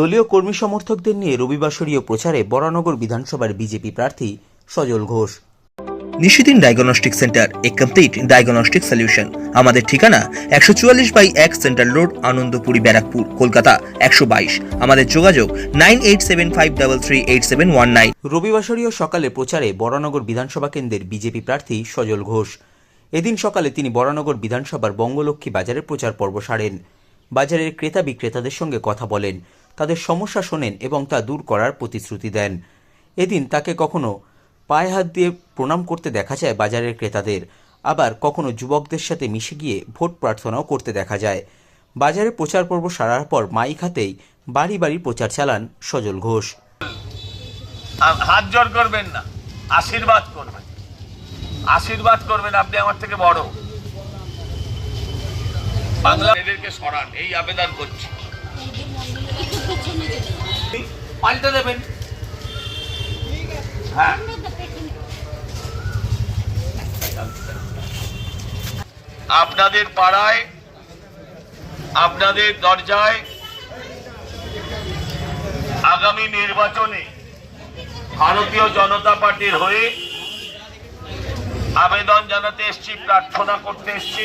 দলীয় কর্মী সমর্থকদের নিয়ে রবিবাসরীয় প্রচারে বরানগর বিধানসভার বিজেপি প্রার্থী সজল ঘোষ। নিশিদিন ডায়াগনস্টিক সেন্টার এ কমপ্লিট ডায়াগনস্টিক সলিউশন। আমাদের ঠিকানা একশো চুয়াল্লিশ বাই এক সেন্ট্রাল রোড আনন্দপুরি ব্যারাকপুর কলকাতা একশো বাইশ। আমাদের যোগাযোগ nine eight seven five double three eight seven one nine. রবিবাসরীয় সকালে প্রচারে বরানগর বিধানসভা কেন্দ্রের বিজেপি প্রার্থী সজল ঘোষ। এদিন সকালে তিনি বরানগর বিধানসভার বঙ্গলক্ষ্মী বাজারে প্রচার পর্ব সারেন। বাজারের ক্রেতা বিক্রেতাদের সঙ্গে কথা বলেন। তাদের সমস্যা শোনেন এবং তা দূর করার প্রতিশ্রুতি দেন। এদিন তাকে কখনো পায়ে হাত দিয়ে প্রণাম করতে দেখা যায় বাজারের ক্রেতাদের। আবার কখনো যুবকদের সাথে মিশে গিয়ে ভোট প্রার্থনাও করতে দেখা যায়। বাজারে প্রচার পর্ব সারার পর মাইক হাতেই বাড়ি বাড়ি প্রচার চালান সজল ঘোষ। হাত জোর করবেন না আশীর্বাদ করবেন। আশীর্বাদ করবেন আপনি আমার থেকে বড়। বাংলা এদেরকে সরান এই আবেদন করছি। পাল্টে দেবেন? হ্যাঁ। আপনাদের পাড়ায়, আপনাদের দরজায় আগামী নির্বাচনে ভারতীয় জনতা পার্টির হয়ে আবেদন জানাতে এসছি, প্রার্থনা করতে এসছি।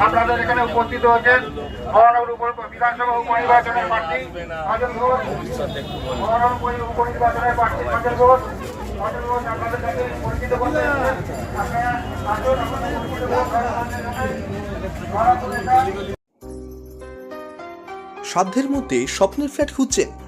আপনাদের এখানে উপস্থিত হয়েছেন মহানগর বিধানসভা উপনির্বাচনের প্রার্থী অজল ঘোষ মহানগর উপ- উপনির্বাচনের প্রার্থী অজল ঘোষ অজল ঘোষ আপনাদের কাছে পরিচিত করতে সাধ্যের মধ্যে স্বপ্নের ফ্ল্যাট খুঁজছেন।